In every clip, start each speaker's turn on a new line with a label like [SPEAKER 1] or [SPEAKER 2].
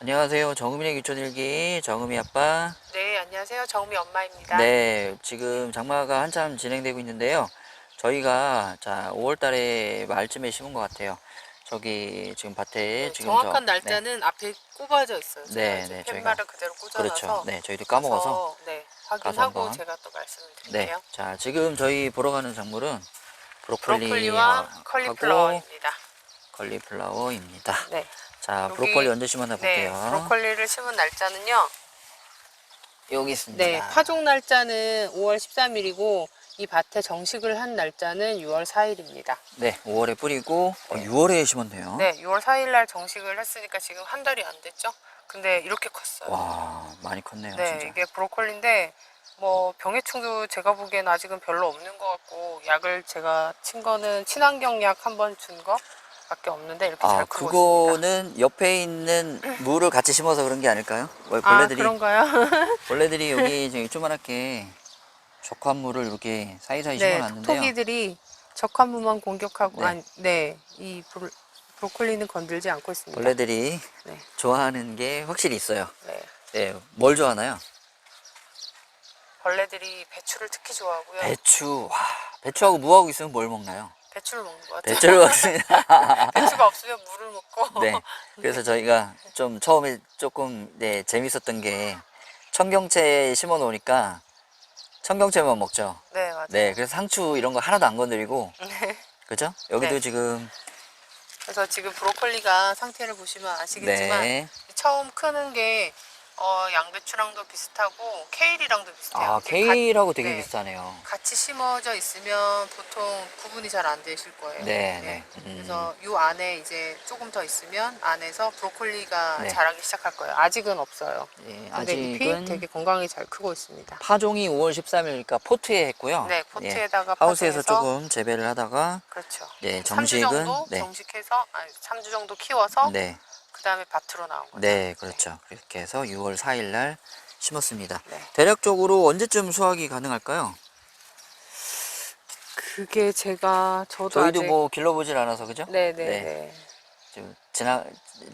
[SPEAKER 1] 안녕하세요. 정음이의 유촌일기 정음이 아빠.
[SPEAKER 2] 네, 안녕하세요. 정미 엄마입니다.
[SPEAKER 1] 네, 지금 장마가 한참 진행되고 있는데요. 저희가 자 5월달에 말쯤에 심은 것 같아요. 저기 지금 밭에
[SPEAKER 2] 네,
[SPEAKER 1] 지금
[SPEAKER 2] 정확한
[SPEAKER 1] 저-
[SPEAKER 2] 날짜는 앞에 꼽아져 있어요.
[SPEAKER 1] 네, 네, 저희가-
[SPEAKER 2] 팻말을 그대로
[SPEAKER 1] 네,
[SPEAKER 2] 꽂아놔서
[SPEAKER 1] 그렇죠. 네, 저희도 까먹어서.
[SPEAKER 2] 네, 확인하고. 제가 또 말씀을
[SPEAKER 1] 네,
[SPEAKER 2] 드릴게요.
[SPEAKER 1] 자 지금 저희 보러 가는 작물은 브로콜리와
[SPEAKER 2] 컬리플라워입니다.
[SPEAKER 1] 컬리플라워입니다.
[SPEAKER 2] 네,
[SPEAKER 1] 자
[SPEAKER 2] 여기-
[SPEAKER 1] 브로콜리 언제 심었나
[SPEAKER 2] 네,
[SPEAKER 1] 볼게요.
[SPEAKER 2] 브로콜리를 심은 날짜는요.
[SPEAKER 1] 여기 있습니다.
[SPEAKER 2] 네, 파종 날짜는 5월 13일이고 이 밭에 정식을 한 날짜는 6월 4일입니다.
[SPEAKER 1] 네, 5월에 뿌리고 어, 6월에 심었네요.
[SPEAKER 2] 네, 6월 4일 날 정식을 했으니까 지금 한 달이 안 됐죠? 근데 이렇게 컸어요.
[SPEAKER 1] 와 많이 컸네요,
[SPEAKER 2] 네,
[SPEAKER 1] 진짜.
[SPEAKER 2] 이게 브로콜리인데 뭐 병해충도 제가 보기엔 아직은 별로 없는 것 같고 약을 제가 친 거는 친환경 약 한 번 준 거 밖에 없는데 이렇게
[SPEAKER 1] 아,
[SPEAKER 2] 잘 크고.
[SPEAKER 1] 그거는 옆에 있는 물을 같이 심어서 그런 게 아닐까요?
[SPEAKER 2] 왜아
[SPEAKER 1] 벌레들이
[SPEAKER 2] 그런가요?
[SPEAKER 1] 벌레들이 여기 저기 조그맣게 적합물을 이렇게 사이사이
[SPEAKER 2] 네,
[SPEAKER 1] 심어놨는데요.
[SPEAKER 2] 톡톡이들이 적합물만 공격하고
[SPEAKER 1] 네.
[SPEAKER 2] 아니, 네, 이 브로, 브로콜리는 건들지 않고 있습니다.
[SPEAKER 1] 벌레들이
[SPEAKER 2] 네,
[SPEAKER 1] 좋아하는 게 확실히 있어요.
[SPEAKER 2] 네.
[SPEAKER 1] 네, 뭘 좋아하나요?
[SPEAKER 2] 벌레들이 배추를 특히 좋아하고요.
[SPEAKER 1] 배추. 와, 배추하고 무하고 있으면 뭘 먹나요?
[SPEAKER 2] 배추를 먹는 것 같아요.
[SPEAKER 1] 배추를 먹습니다.
[SPEAKER 2] 배추가 없으면 물을 먹고.
[SPEAKER 1] 네. 그래서 저희가 좀 처음에 조금 네, 재밌었던 게 청경채 심어 놓으니까 청경채만 먹죠.
[SPEAKER 2] 네, 맞아요.
[SPEAKER 1] 네, 그래서 상추 이런 거 하나도 안 건드리고,
[SPEAKER 2] 네.
[SPEAKER 1] 그죠? 여기도
[SPEAKER 2] 네.
[SPEAKER 1] 지금,
[SPEAKER 2] 그래서 지금 브로콜리가 상태를 보시면 아시겠지만
[SPEAKER 1] 네.
[SPEAKER 2] 처음 크는 게 어, 양배추랑도 비슷하고 케일이랑도 비슷해요.
[SPEAKER 1] 아,
[SPEAKER 2] 이게
[SPEAKER 1] 케일하고 되게
[SPEAKER 2] 네.
[SPEAKER 1] 비슷하네요.
[SPEAKER 2] 가, 같이 심어져 있으면 보통 구분이 잘 안 되실 거예요.
[SPEAKER 1] 네, 네. 음.
[SPEAKER 2] 그래서 이 안에 이제 조금 더 있으면 안에서 브로콜리가
[SPEAKER 1] 네.
[SPEAKER 2] 자라기 시작할 거예요. 아직은 없어요.
[SPEAKER 1] 예,
[SPEAKER 2] 근데 잎이
[SPEAKER 1] 아직은
[SPEAKER 2] 되게 건강히 잘 크고 있습니다.
[SPEAKER 1] 파종이 5월 13일이니까 포트에 했고요.
[SPEAKER 2] 네,
[SPEAKER 1] 예,
[SPEAKER 2] 포트에다가
[SPEAKER 1] 하우스에서
[SPEAKER 2] 파종해서
[SPEAKER 1] 조금 재배를 하다가,
[SPEAKER 2] 그렇죠.
[SPEAKER 1] 네,
[SPEAKER 2] 3주
[SPEAKER 1] 정식은,
[SPEAKER 2] 정도
[SPEAKER 1] 네,
[SPEAKER 2] 정식해서 아니 3주 정도 키워서
[SPEAKER 1] 네,
[SPEAKER 2] 그 다음에 밭으로 나온 거죠.
[SPEAKER 1] 네, 그렇죠. 그렇게 해서 6월 4일 날 심었습니다.
[SPEAKER 2] 네.
[SPEAKER 1] 대략적으로 언제쯤 수확이 가능할까요?
[SPEAKER 2] 그게 제가 저도
[SPEAKER 1] 저희도
[SPEAKER 2] 아직
[SPEAKER 1] 뭐 길러보질 않아서, 그죠?
[SPEAKER 2] 네네
[SPEAKER 1] 네.
[SPEAKER 2] 네.
[SPEAKER 1] 지금 지나,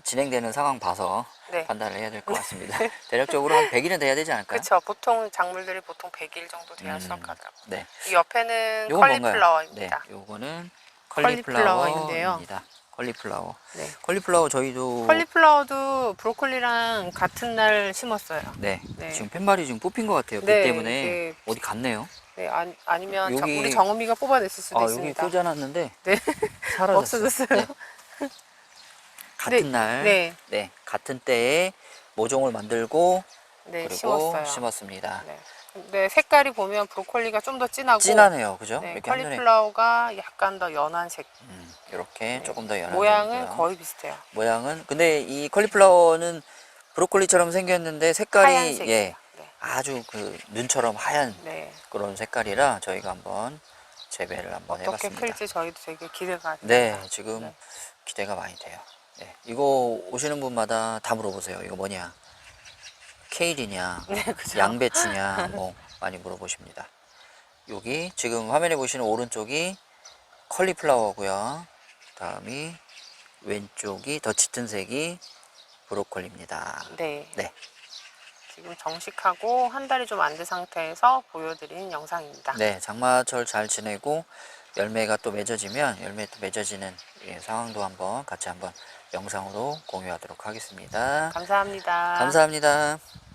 [SPEAKER 1] 진행되는 상황 봐서
[SPEAKER 2] 네.
[SPEAKER 1] 판단을 해야 될 것 같습니다. 대략적으로 한 100일은 돼야 되지 않을까요?
[SPEAKER 2] 그렇죠. 보통 작물들이 보통 100일 정도 돼야
[SPEAKER 1] 음,
[SPEAKER 2] 수확하더라고요.
[SPEAKER 1] 네.
[SPEAKER 2] 이 옆에는
[SPEAKER 1] 요건 뭔가요?
[SPEAKER 2] 컬리플라워입니다.
[SPEAKER 1] 네, 요거는
[SPEAKER 2] 컬리플라워인데요.
[SPEAKER 1] 컬리플라워입니다. 컬리플라워.
[SPEAKER 2] 네.
[SPEAKER 1] 컬리플라워 저희도
[SPEAKER 2] 컬리플라워도 브로콜리랑 같은 날 심었어요.
[SPEAKER 1] 네,
[SPEAKER 2] 네.
[SPEAKER 1] 지금 팻말이 지금 뽑힌 것 같아요. 그
[SPEAKER 2] 네,
[SPEAKER 1] 때문에
[SPEAKER 2] 이게-
[SPEAKER 1] 어디 갔네요.
[SPEAKER 2] 네, 아니, 아니면 저-
[SPEAKER 1] 여기-
[SPEAKER 2] 우리 정음이가 뽑아냈을 수도
[SPEAKER 1] 아 여기
[SPEAKER 2] 있습니다.
[SPEAKER 1] 꽂아놨는데
[SPEAKER 2] 네.
[SPEAKER 1] 사라졌어요.
[SPEAKER 2] 없어졌어요.
[SPEAKER 1] 네. 같은
[SPEAKER 2] 네,
[SPEAKER 1] 날, 네.
[SPEAKER 2] 네.
[SPEAKER 1] 같은 때에 모종을 만들고
[SPEAKER 2] 네,
[SPEAKER 1] 그리고
[SPEAKER 2] 심었어요.
[SPEAKER 1] 심었습니다.
[SPEAKER 2] 네. 근데 색깔이 보면 브로콜리가 좀 더 진하고
[SPEAKER 1] 진하네요, 그죠?
[SPEAKER 2] 네,
[SPEAKER 1] 이렇게 한눈에
[SPEAKER 2] 컬리플라워가 약간 더 연한 색.
[SPEAKER 1] 음, 이렇게 조금 더 연한
[SPEAKER 2] 모양은
[SPEAKER 1] 색이고요.
[SPEAKER 2] 거의 비슷해요.
[SPEAKER 1] 모양은 근데 이 컬리플라워는 브로콜리처럼 생겼는데 색깔이
[SPEAKER 2] 하얀색이에요.
[SPEAKER 1] 예
[SPEAKER 2] 네.
[SPEAKER 1] 아주 그 눈처럼 하얀
[SPEAKER 2] 네.
[SPEAKER 1] 그런 색깔이라 저희가 한번 재배를 한번
[SPEAKER 2] 어떻게
[SPEAKER 1] 해봤습니다.
[SPEAKER 2] 클지 저희도 되게 기대가
[SPEAKER 1] 네,
[SPEAKER 2] 됩니다.
[SPEAKER 1] 지금
[SPEAKER 2] 네.
[SPEAKER 1] 기대가 많이 돼요. 네, 이거 오시는 분마다 다 물어보세요. 이거 뭐냐? 케일이냐?
[SPEAKER 2] 네, 그죠.
[SPEAKER 1] 양배추냐? 뭐 많이 물어보십니다. 여기 지금 화면에 보시는 오른쪽이 컬리플라워고요. 다음이 왼쪽이 더 짙은 색이 브로콜리입니다.
[SPEAKER 2] 네.
[SPEAKER 1] 네.
[SPEAKER 2] 지금 정식하고 한 달이 좀 안 된 상태에서 보여드린 영상입니다.
[SPEAKER 1] 네, 장마철 잘 지내고 열매가 또 맺어지면 열매 또 맺어지는 예, 상황도 한번 같이 한번 영상으로 공유하도록 하겠습니다.
[SPEAKER 2] 감사합니다.
[SPEAKER 1] 감사합니다.